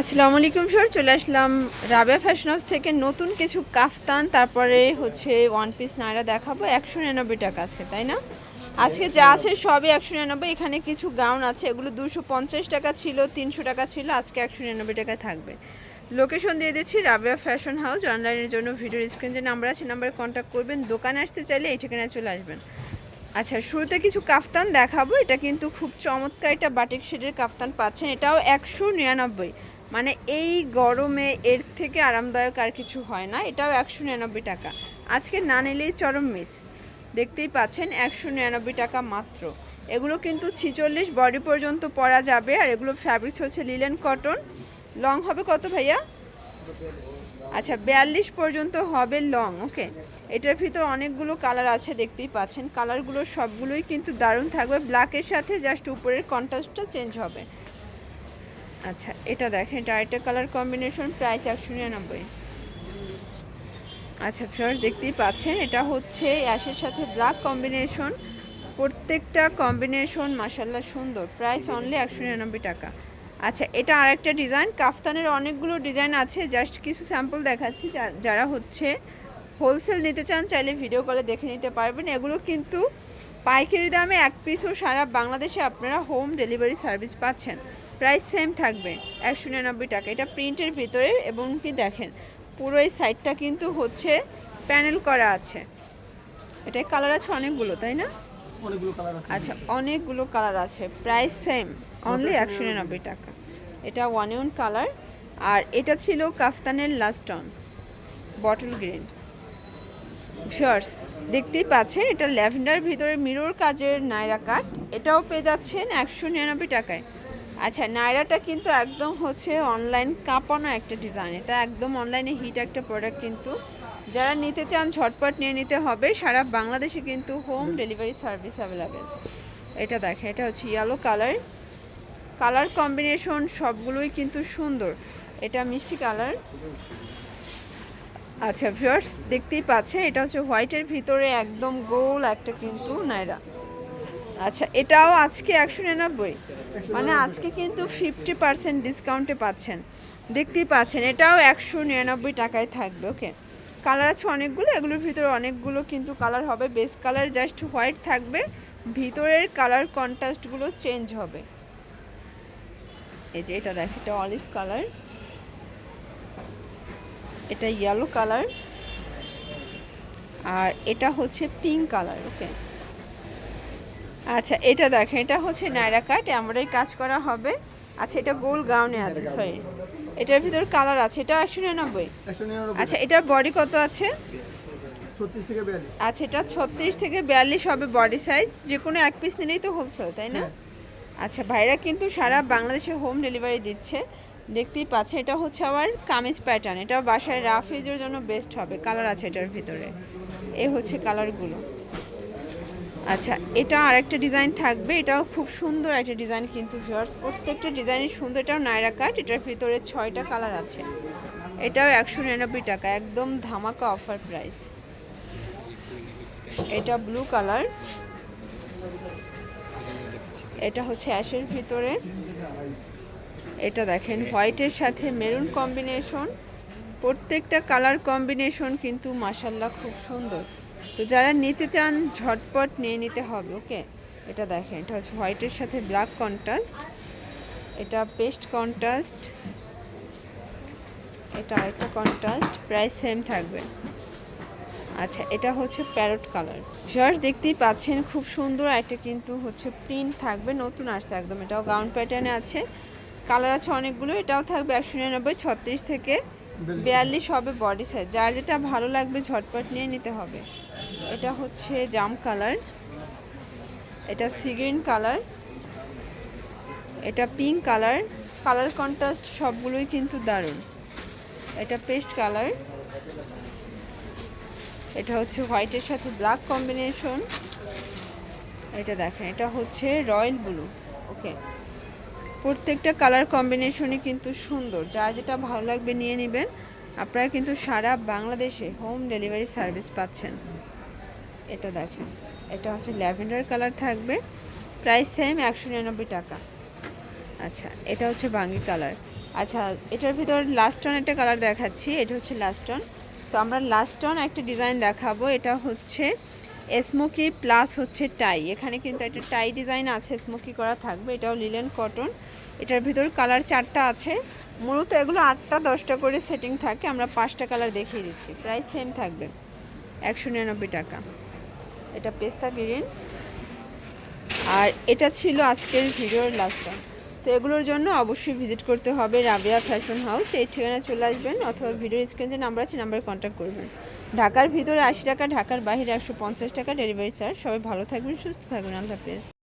আসসালামু আলাইকুম স্যার চলে আসলাম রাবেয়া ফ্যাশন হাউস থেকে নতুন কিছু কাফতান, তারপরে হচ্ছে ওয়ান পিস নাইরা দেখাবো, একশো নিরানব্বই টাকা আছে, তাই না? আজকে যা আছে সবই একশো নিরানব্বই, এখানে কিছু গাউন আছে, এগুলো দুশো পঞ্চাশ টাকা ছিল, তিনশো টাকা ছিল, আজকে একশো নিরানব্বই টাকায় থাকবে। লোকেশন দিয়ে দিচ্ছি রাবেয়া ফ্যাশন হাউস অনলাইনের জন্য ভিডিওর স্ক্রিন যে নাম্বার আছে নাম্বারে কন্ট্যাক্ট করবেন, দোকানে আসতে চাইলে এই ঠিকানায় চলে আসবেন। আচ্ছা শুরুতে কিছু কাফতান দেখাবো, এটা কিন্তু খুব চমৎকার একটা বাটিক শেডের কাফতান পাচ্ছেন, এটাও একশো নিরানব্বই। মানে এই গরমে এর থেকে আরামদায়ক আর কিছু হয় না, এটাও একশো নিরানব্বই টাকা। আজকে না নিলেই চরম মিস দেখতেই পাচ্ছেন, একশো নিরানব্বই টাকা মাত্র। এগুলো কিন্তু ছিচল্লিশ বডি পর্যন্ত পরা যাবে, আর এগুলো ফ্যাব্রিক্স হচ্ছে লিলেন কটন লং হবে কত ভাইয়া? আচ্ছা বিয়াল্লিশ পর্যন্ত হবে লং ওকে এটার ভিতর অনেকগুলো কালার আছে, দেখতেই পাচ্ছেন। কালারগুলো সবগুলোই কিন্তু দারুণ থাকবে। ব্ল্যাকের সাথে জাস্ট উপরের কন্ট্রাস্টটা চেঞ্জ হবে। আচ্ছা এটা দেখেন এটা আরেকটা কালার কম্বিনেশন, প্রাইস একশো নিরানব্বই। আচ্ছা ফ্রেন্ডস দেখতেই পাচ্ছেন, এটা হচ্ছে অ্যাশের সাথে ব্ল্যাক কম্বিনেশন প্রত্যেকটা কম্বিনেশন মাসাল্লাহ সুন্দর। প্রাইস অনলি একশো নিরানব্বই টাকা। আচ্ছা এটা আরেকটা ডিজাইন কাফতানের অনেকগুলো ডিজাইন আছে। জাস্ট কিছু স্যাম্পল দেখাচ্ছি যারা হচ্ছে হোলসেল নিতে চান, চাইলে ভিডিও কলে দেখে নিতে পারবেন। এগুলো কিন্তু পাইকারি দামে এক পিসও সারা বাংলাদেশে আপনারা হোম ডেলিভারি সার্ভিস পাচ্ছেন। প্রাইস সেম থাকবে একশো নিরানব্বই টাকা। এটা প্রিন্টের ভিতরে এবং কি দেখেন পুরো এই সাইডটা কিন্তু হচ্ছে প্যানেল করা আছে। এটাই কালার আছে অনেকগুলো তাই না? অনেকগুলো কালার আছে। আচ্ছা অনেকগুলো কালার আছে প্রাইস সেম অনলি একশো নিরানব্বই টাকা। এটা ওয়ান ইউন কালার আর এটা ছিল কাফতানের লাস্ট অন বটল গ্রিন শিওর্স দেখতেই পাচ্ছেন এটা ল্যাভেন্ডার ভিতরে মিরর কাজের নায়রা কাট এটাও পেয়ে যাচ্ছেন একশো নিরানব্বই টাকায়। আচ্ছা নায়রাটা কিন্তু একদম হচ্ছে অনলাইন কাঁপানো একটা ডিজাইন এটা একদম অনলাইনে হিট একটা প্রোডাক্ট কিন্তু। যারা নিতে চান, ঝটপট নিয়ে নিতে হবে। সারা বাংলাদেশে কিন্তু হোম ডেলিভারি সার্ভিস অ্যাভেলেবেল এটা দেখেন এটা হচ্ছে ইয়েলো কালার কালার কম্বিনেশন সবগুলোই কিন্তু সুন্দর। এটা মিষ্টি কালার আচ্ছা ভিউয়ার্স দেখতেই পাচ্ছে, এটা হচ্ছে হোয়াইটের ভিতরে একদম গোল একটা কিন্তু নাইরা। আচ্ছা এটাও আজকে একশো নিরানব্বই। মানে আজকে কিন্তু ফিফটি পার্সেন্ট ডিসকাউন্টে পাচ্ছেন। দেখতেই পাচ্ছেন, এটাও একশো নিরানব্বই টাকায় থাকবে ওকে কালার আছে অনেকগুলো, এগুলোর ভিতরে অনেকগুলো কিন্তু কালার হবে। বেস কালার জাস্ট হোয়াইট থাকবে, ভিতরের কালার কন্ট্রাস্টগুলো চেঞ্জ হবে। এই যে এটা দেখ, এটা অলিভ কালার এটা ইয়েলো কালার আর এটা হচ্ছে পিঙ্ক কালার ওকে আচ্ছা এটা দেখেন এটা হচ্ছে নায়রা কাট এমব্রয়ডারি কাজ করা হবে। আচ্ছা এটা গোল গাউনে আছে সরি এটার ভিতর কালার আছে এটা একশো নিরানব্বই। আচ্ছা এটার বডি কত আছে? আচ্ছা এটা ছত্রিশ থেকে বিয়াল্লিশ হবে বডি সাইজ যে কোনো এক পিস নিলেই তো হোলসেল তাই না? হ্যাঁ। আচ্ছা ভাইরা কিন্তু সারা বাংলাদেশে হোম ডেলিভারি দিচ্ছে। দেখতেই পাচ্ছে এটা হচ্ছে আবার কামিজ প্যাটার্ন এটা বাসায় রাফ ইউজের জন্য বেস্ট হবে কালার আছে এটার ভিতরে। এ হচ্ছে কালারগুলো। আচ্ছা এটা আর একটা ডিজাইন থাকবে। এটাও খুব সুন্দর একটা ডিজাইন কিন্তু ভিউয়ার্স প্রত্যেকটা ডিজাইনের সুন্দর। এটাও নায়রা কাট। এটার ভিতরে ছয়টা কালার আছে। এটাও একশো নিরানব্বই টাকা। একদম ধামাকা অফার প্রাইস এটা ব্লু কালার এটা হচ্ছে অ্যাশের ভিতরে। এটা দেখেন হোয়াইটের সাথে মেরুন কম্বিনেশন প্রত্যেকটা কালার কম্বিনেশন কিন্তু মাসাল্লাহ খুব সুন্দর। তো যারা নিতে চান ঝটপট নিয়ে নিতে হবে ওকে? এটা দেখেন এটা হচ্ছে হোয়াইটের সাথে ব্ল্যাক কন্ট্রাস্ট এটা পেস্ট কন্ট্রাস্ট এটা আরেকটা কন্ট্রাস্ট প্রায় সেম থাকবে। আচ্ছা এটা হচ্ছে প্যারট কালার। জার্স দেখতেই পাচ্ছেন খুব সুন্দর একটা কিন্তু হচ্ছে প্রিন্ট থাকবে নতুন আসছে একদম। এটাও গাউন প্যাটার্নে আছে। কালার আছে অনেকগুলো এটাও থাকবে একশো নিরানব্বই ছত্রিশ থেকে বিয়াল্লিশ। হবে বডি সাইজ যার যেটা ভালো লাগবে ঝটপট নিয়ে নিতে হবে। এটা হচ্ছে জাম কালার। এটা সিগ্রিন কালার। এটা পিঙ্ক কালার। কালার কন্ট্রাস্ট সবগুলোই কিন্তু দারুণ। এটা পেস্ট কালার। এটা হচ্ছে হোয়াইটের সাথে ব্ল্যাক কম্বিনেশন। এটা দেখেন, এটা হচ্ছে রয়্যাল ব্লু। ওকে। প্রত্যেকটা কালার কম্বিনেশনই কিন্তু সুন্দর। যা যেটা ভালো লাগবে নিয়ে নেবেন। আপনারা কিন্তু সারা বাংলাদেশে হোম ডেলিভারি সার্ভিস পাচ্ছেন। এটা দেখেন। এটা হচ্ছে ল্যাভেন্ডার কালার থাকবে। প্রাইস সেম একশো নিরানব্বই টাকা। আচ্ছা এটা হচ্ছে বাঙ্গি কালার। আচ্ছা এটার ভিতর লাস্টন একটা কালার দেখাচ্ছি, এটা হচ্ছে লাস্টন তো আমরা লাস্টন একটা ডিজাইন দেখাবো, এটা হচ্ছে স্মোকি প্লাস হচ্ছে টাই এখানে কিন্তু একটা টাই ডিজাইন আছে স্মোকি করা থাকবে, এটাও লিলেন কটন এটার ভিতর কালার চারটা আছে। মূলত এগুলো আটটা, দশটা করে সেটিং থাকে, আমরা পাঁচটা কালার দেখিয়ে দিচ্ছি। প্রাইস সেম থাকবে, একশো নিরানব্বই টাকা। এটা পেস্তা গ্রিন। আর এটা ছিল আজকের ভিডিওর লাস্টটা তো এগুলোর জন্য অবশ্যই ভিজিট করতে হবে রাবিয়া ফ্যাশন হাউস এই ঠিকানায় চলে আসবেন অথবা ভিডিওর স্ক্রিন যে নাম্বার আছে নাম্বারে কন্ট্যাক্ট করবেন। ঢাকার ভিতরে আশি টাকা, ঢাকার বাইরে একশো পঞ্চাশ টাকা ডেলিভারি চার্জ সবাই ভালো থাকবেন, সুস্থ থাকবেন। আল্লাহ হাফেজ।